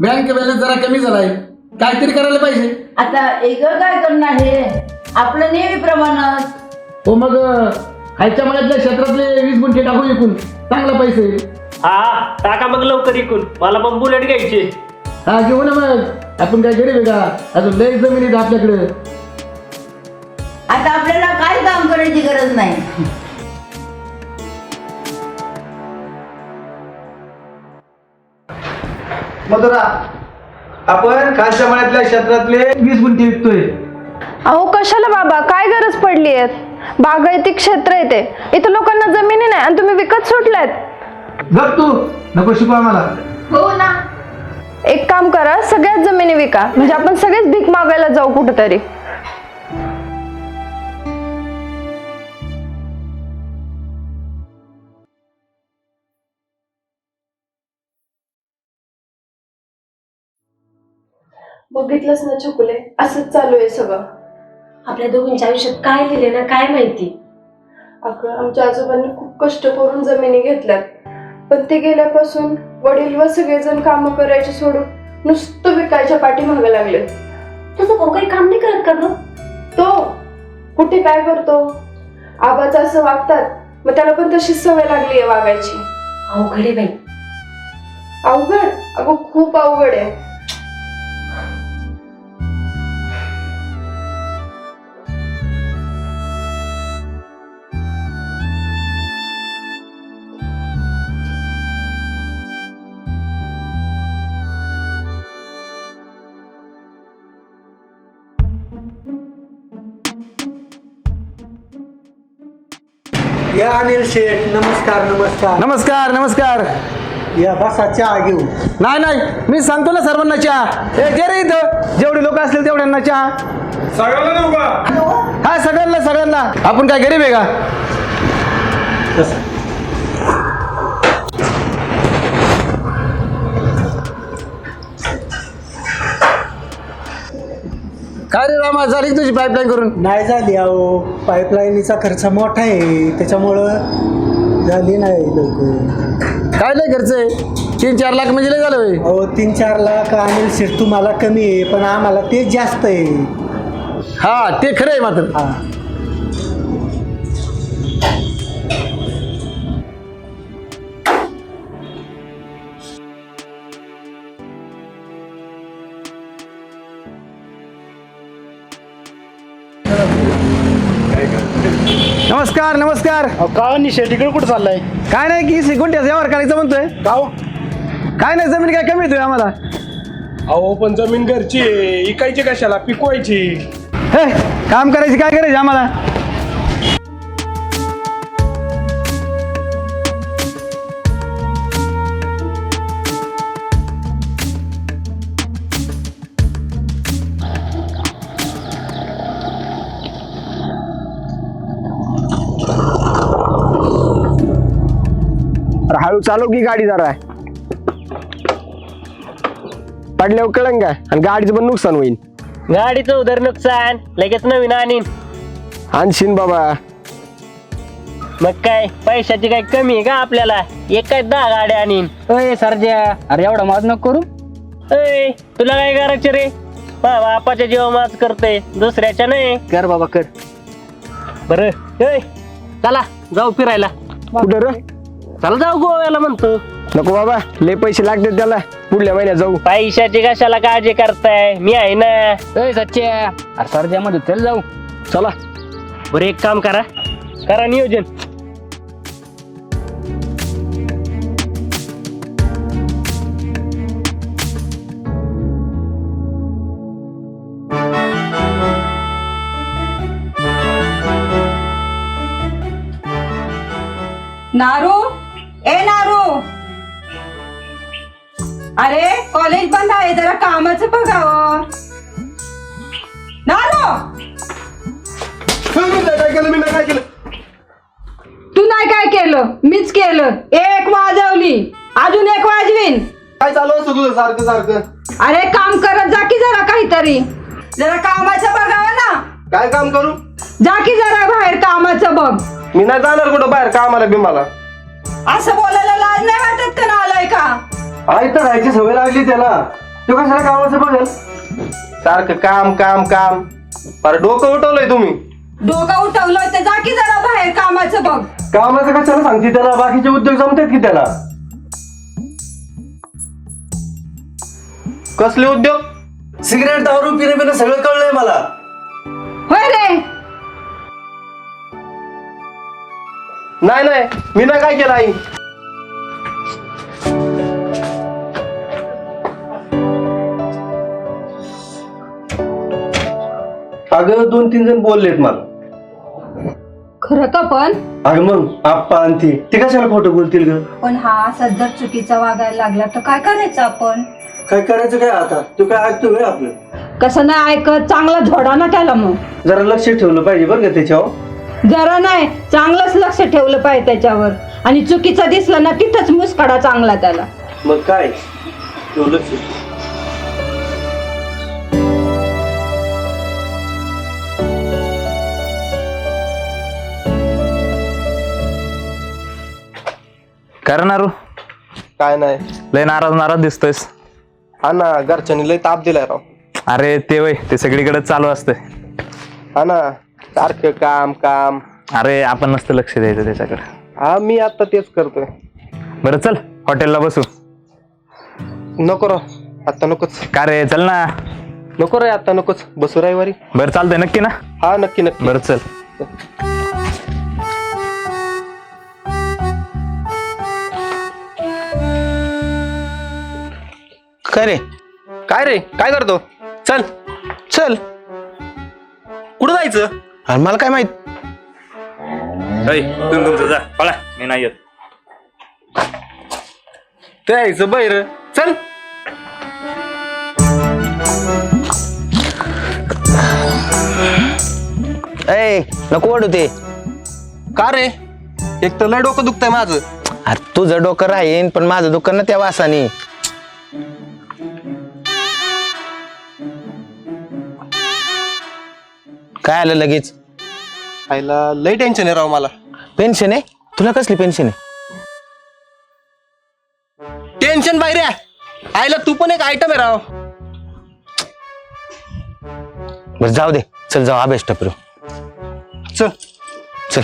Bank balance जरा कमी झालाय. काहीतरी करायला पाहिजे. आता वेगळं काय करणार हे आपलं नेहमीप्रमाणं हो मग खायच्या मळ्यातल्या क्षेत्रातले वीस गुंठे टाकू विकून. चांगला पैसे. येईल. हा टाका मग लवकर इकून. मला पण बुलेट घ्यायची. हा घेऊ ना मग. आपण काय गरीब आहे का? अजून लय जमीन आहे आपल्याकडे. आता आपल्याला काय काम करायची गरज नाही? मधुरा आपण खालच्या मळ्यातल्या क्षेत्रातले वीस गुंठे विकतोय. अहो कशाला बाबा? काय गरज पडली आहे? बागायती क्षेत्र आहे ते. इथं लोकांना जमिनी नाही आणि तुम्ही विकत सुटलात गप तू. नको शिकू आम्हाला. हो ना. एक काम करा सगळ्याच जमिनी विका. म्हणजे आपण सगळेच भीक मागायला जाऊ कुठेतरी. बघितलंच ना चुकले असंच चालू आहे सगळं. आपल्या दोघींच्या आयुष्यात काय लिहिले ना काय माहिती? अगं आमच्या आजोबांनी खूप कष्ट करून जमिनी घेतल्यात. पण ते गेल्यापासून वडील व सगळेजण कामं करायचे सोडून नुसतं विकायच्या पाठीमागे लागले. तुझं भाऊ काही काम नाही करत का ग? तो कुठे काय करतो? आबाचं असं वागतात मग त्याला पण तशीच सवय लागली आहे वागायची. अवघड आहे बाई. अवघड? अगं खूप अवघड आहे. या अनिल शेठ नमस्कार नमस्कार. नमस्कार नमस्कार. या बसा चहा घेऊ नाही नाही मी सांगतो ना सर्वांना चहा. ए जे रे इथं. जेवढे लोक असतील तेवढ्यांना चहा. सगळ्यांना देऊ का? हा सगळ्यांना सगळ्यांना. आपण काय गरीब आहे का? काय रे रामा? झाली तुझी पाईपलाईन करून? नाही झाली अहो. पाईपलाईनीचा खर्च मोठा आहे. त्याच्यामुळं झाली नाही लवकर. काय नाही खर्च आहे? तीन चार लाख म्हणजे लय झालं होय. अहो तीन चार लाख अनिल शेठ तुम्हाला कमी आहे पण आम्हाला ते जास्त आहे. हा ते खरं आहे मात्र. हा. नमस्कार नमस्कार. का निशे तिकडे कुठं चाललाय? काय नाही की सिकुंट्याचा व्यवहार करायचं म्हणतोय. गाव काय नाही जमीन काय कमी येतोय आम्हाला. अहो पण जमीन घरची आहे. इकायची कशाला? पिकवायची. हे काम करायची काय करायची आम्हाला? हळू चालव की गाडी जरा. पडल्यावर कळंग काय आणि गाडीचं पण नुकसान होईल गाडीचं उदर नुकसान. लगेच नवीन आणीन. आणशीन बाबा. मग काय पैशाची काय कमी आहे का आपल्याला? एक काय दहा गाड्या आणीन. अय सरजा. अरे एवढा माज नको करू. अय तुला काय करायचं रे? मा बापाच्या जीवा माच करते दुसऱ्याच्या नाही. कर बाबा कर. बरं. अय चला जाऊ फिरायला. कुठं रे? चला जाऊ गोव्याला म्हणतो. नको बाबा लय पैसे लागते त्याला. पुढल्या महिन्यात जाऊ. पैशाची कशाला काळजी करताय? मी आहे ना. सच्च्या सच्चे. अरे मध्ये त्याला जाऊ. चला. बर एक काम करा. करा नियोजन. नारो? बंद आहे जरा कामाचं बघावं. नारू काय केलं मी काय केलं. तू नाही काय केलं मीच केलं. एक वाजवली. अजून एक वाजवीन. काय चालू असतं तुझं सारखं सारखं? अरे काम करत जा की जरा काहीतरी. जरा कामाचं बघावं ना. काय काम करू? जा की जरा बाहेर कामाचं बघ. मी नाही जाणार कुठं बाहेर कामाला बिमाला. असं बोलायला लाज नाही वाटत का ना आलाय का आई तर राहायची सवय लागली त्याला. तो कशाला कामाचं बघेल सारखं काम काम काम. पर डोकं उठवलंय तुम्ही. डोकं उठवलं तर जा की जरा बाहेर कामाचं बघ. कामाचं कशाला सांगते त्याला? बाकीचे उद्योग जमतात की त्याला? कसले उद्योग? सिगरेट दारू पिणे पिणे सगळं कळलंय मला. होय रे. नाही नाही. मी नाही काय केलं आई? अगं दोन तीन जण बोललेत मला. खरं का पण? अगं मग आप्पा आणि ती ते कशाला खोटं बोलतील ग? पण हा सध्या चुकीचा वागायला लागला तर काय करायचं आपण? काय करायचं काय आता? तू काय ऐकतो काय आपलं? कसं नाही ऐकत? चांगला झोडा ना त्याला मग. जरा लक्ष ठेवलं पाहिजे बरं का त्याच्यावर. जरा नाही चांगलंच लक्ष ठेवलं पाहिजे त्याच्यावर. आणि चुकीचा दिसला ना तिथंच मुसकाडा चांगला त्याला. मग काय? ठेवलं करणार काय नाही. लय नाराज नाराज दिसतोयस. हा ना घरच्यांनी लय ताप दिलाय राव. अरे ते वय ते सगळीकडे चालू असतंय. हा ना सारखं काम काम. अरे आपण नसतं लक्ष द्यायचं त्याच्याकडे. हा मी आता तेच करतोय. बरं चल हॉटेलला बसू. नको राव आता नकोच. का रे चल ना. नको रे आता नकोच बसू रविवारी. बरं चालतंय नक्की ना? हा नक्की नक्की. बरं चल. काय रे? काय रे? काय करतो? चल. चल. कुठं जायचं? अरे मला काय माहीत? तुम्ही तुमचं जा. पळा. मी नाही येत. ते यायचं बैर चल. ए नको वाढू ते. का रे? एक तर लय डोकं दुखतंय माझं. अरे तुझं डोकं राहीन पण माझं डोकं ना त्या वासाने. काय आलं लगेच? आईला लय टेन्शन आहे राव मला. पेन्शन आहे? तुला कसली पेन्शन आहे? टेन्शन बाहेर आहे. आईला तू पण एक आयटम आहे राव. बरं जाऊ दे. चल जाऊ. अभ्यास टपरू. चल. चल.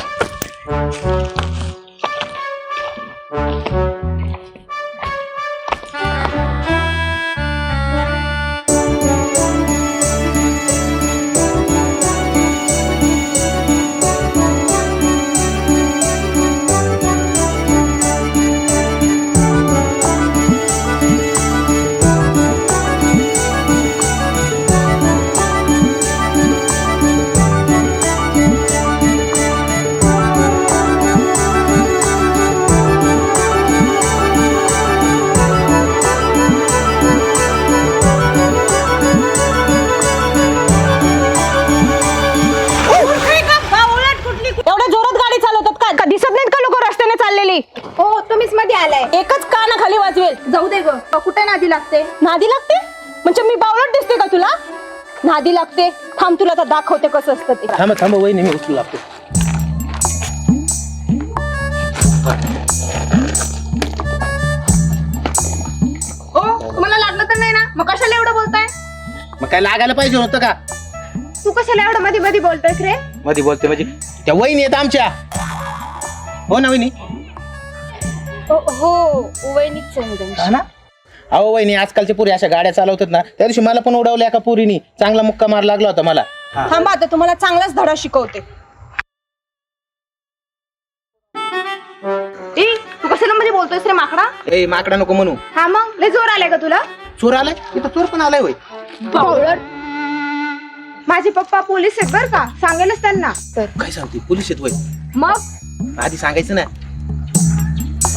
कानाखाली वाजवेल. जाऊ दे ग. कुठे नादी लागते? नादी लागते? म्हणजे मी बावळट दिसते का तुला? नादी लागते. थांब तुला तर दाखवते कसं असतं ते. थांब थांब वहिनी मी उचलू लागतो ओ तुम्हाला लागलं तर नाही ना? मग कशाला एवढं बोलताय? मग काय लागायला पाहिजे होतं का? तू कशाला एवढं मध्ये मध्ये बोलतोय रे? मध्ये बोलते म्हणजे त्या वहिनी आहेत आमच्या. हो ना वहिनी? हो वहिनीच आहे हा ना? अहो वहिनी आजकालच्या पुरी अशा गाड्या चालवतात ना त्या दिवशी मला पण उडवल्या एका पुरीनी? चांगला मुक्का मार लागला होता मला. थांबा आता तुम्हाला चांगलाच धडा शिकवते. ए तू कशाला मध्ये बोलतोयस रे माकडा? ए माकडा नको म्हणू. हा मग लय जोर आलाय का तुला? चोर आलाय? इथं चोर पण आलाय होय. बावळट. माझे पप्पा पोलीस आहेत बर का सांगेलच त्यांना. तर काय सांगते? पोलीस येत होय. मग? आधी सांगायचं ना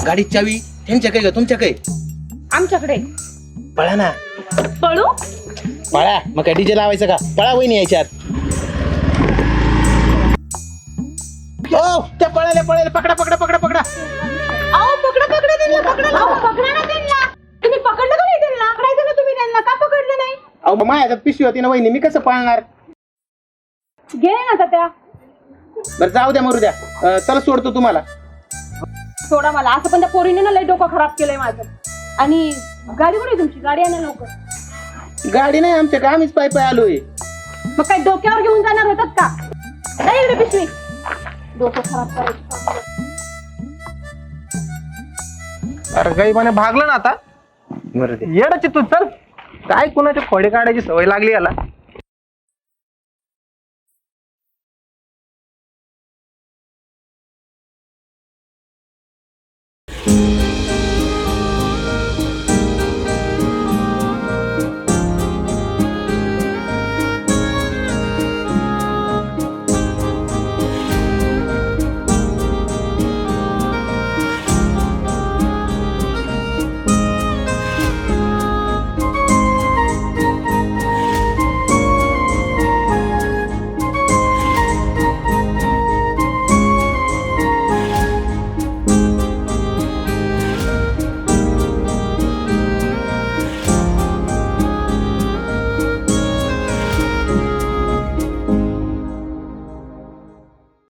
गाडीची चावी त्यांच्या काय का तुमच्या काय आमच्याकडे. पळा ना. पळू? पळा. मग काय डीजे लावायचं का? पळा वहिनी यायच्यात ओ त्या पळाल्या पळाल्या. पकडा पकडा पकडा पकडा. अहो पकडा पकडा त्यांना पकडा अहो, पकडा ना त्यांना. तुम्ही पकडलं का नाही त्यांना? पकडायचं का तुम्ही त्यांना? का पकडलं नाही? अहो माझ्या हातात पिशवी होती ना वहिनी. मी कसं पळणार? गेले ना आता त्या. बरं जाऊ द्या मरू द्या. अं, चला सोडतो तुम्हाला. सोडा मला. असं पण त्या पोरीने ना लय डोकं खराब केलंय माझं. आणि गाडी कुठे आहे तुमची? गाडी आणा लवकर. गाडी नाही आमच्या का आम्हीच पाय पाय आलोय. मग काय डोक्यावर घेऊन जाणार होतात का? नाही इकडे पिशवी. डोकं खराब करायचं. अरे गाईबाने भागलं ना आता. येडाची तू चल. काय कुणाचे खोडे काढायची सवय लागली याला?